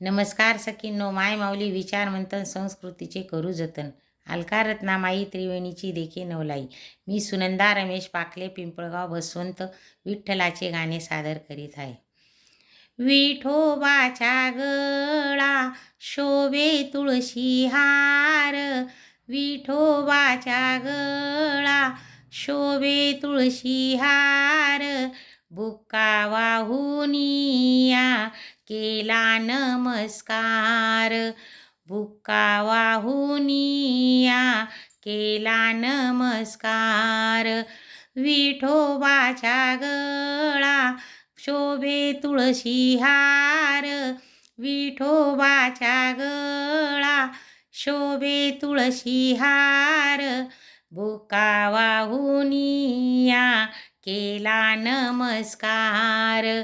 नमस्कार सखींनो माय माऊली विचार मंथन संस्कृतीचे करू जतन. अलकार रत्नामाई त्रिवेणीची देखे नवलाई. मी सुनंदा रमेश पाकले पिंपळगाव बसवंत विठ्ठलाचे गाणे सादर करीत आहे. विठोबाच्या गळा शोभे तुळशी हार. विठोबाच्या गळा शोभे तुळशी हार. बुक्का वाहुनिया केला नमस्कार. बुक्का वाहुनिया केला नमस्कार. विठोबाच्या गळा शोभे तुळशी हार. विठोबाच्या गळा शोभे तुळशी हार. बुका वाहुनिया केला नमस्कार.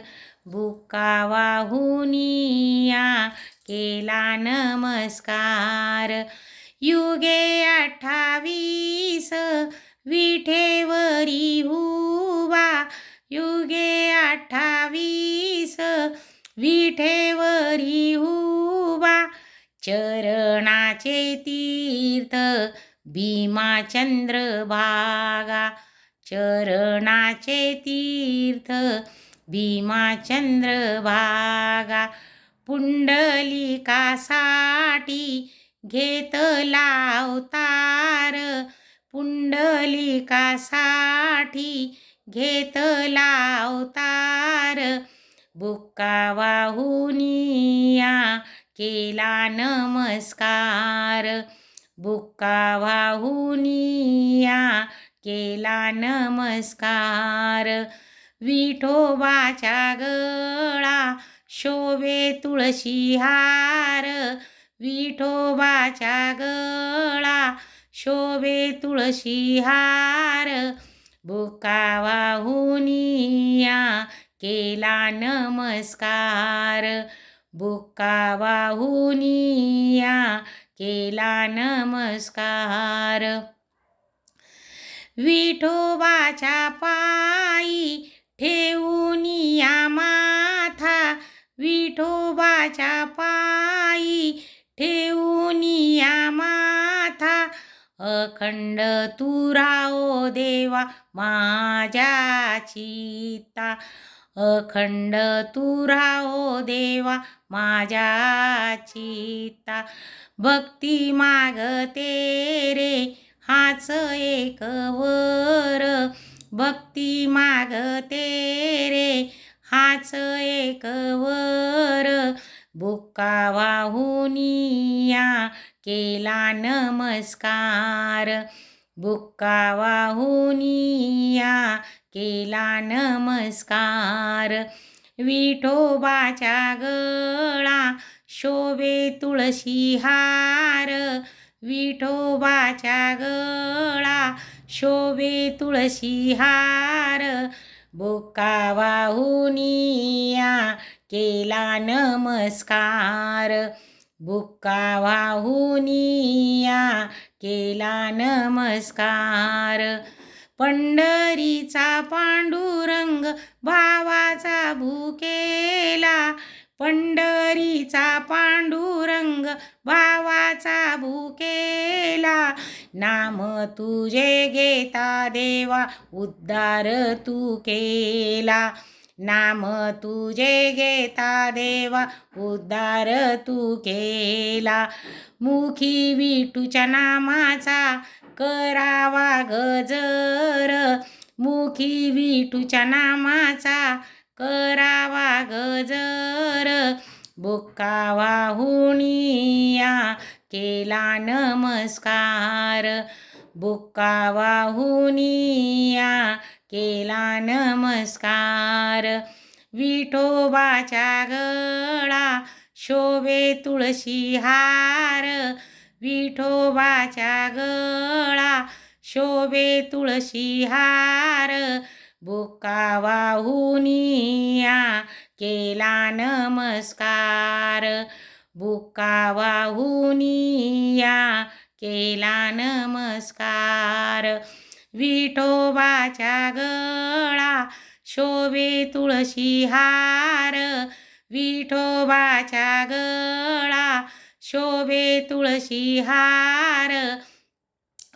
बुका वाहुनिया केला नमस्कार. युगे अठ्ठावीस विठेवरी हुवा युगे अठ्ठावीस विठेवरी हुवा चरणाचे तीर्थ भीमाचंद्र भागा चरणाचे तीर्थ भीमाचंद्र भागा पुंडलिकासाठी घेतला अवतार पुंडलिकासाठी घेतला अवतार बुक्का वाहुनिया केला नमस्कार. बुक्का वाहुनिया केला नमस्कार. विठोबाच्या गळा शोभे तुळशी हार. विठोबाच्या गळा शोभे तुळशी हार. बुका वाहुनिया केला नमस्कार. बुका वाहुनिया केला नमस्कार. विठोबाच्या पायी ठेवूनिया माथा विठोबाच्या पायी. ठेवूनिया माथा अखंड तुराओ देवा माझ्या चित्ता अखंड तुराओ देवा माझ्या चित्ता भक्ती मागते रे हाच एक वर. भक्ती मागते रे. हाच एक वर बुक्का वाहुनिया केला नमस्कार. बुक्का वाहुनिया केला नमस्कार. विठोबाच्या गळा शोभे तुळशी हार. विठोबाच्या गळा शोभे तुळशी हार बोका वाहुनिया केला नमस्कार. बुक्का वाहुनिया केला नमस्कार. पंढरीचा पांडुरंग भावाचा भूकेला पंढरीचा पांडुरंग भावाचा भूकेला. नाम तुझे घेता देवा उद्धार तू केला. नाम तुझे घेता देवा उद्धार तू केला. मुखी विटूच्या नामाचा करावा गजर. मुखी विटूच्या नामाचा करावा गजर. बुक्का वाहुनिया केला नमस्कार. बुक्का वाहुनिया केला नमस्कार. विठोबाच्या गळा शोभे तुळशी हार. विठोबाच्या गळा शोभे तुळशी हार. बुक्का वाहुनिया केला नमस्कार. बुक्का वाहुनिया केला नमस्कार. विठोबाच्या गळा शोभे तुळशी हार. विठोबाच्या गळा शोभे तुळशी हार.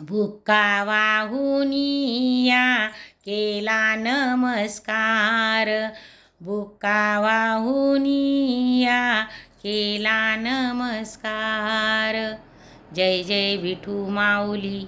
भुक्का वाहुनिया केला नमस्कार. बुक्का वाहुनिया केला नमस्कार. जय जय विठू माऊली.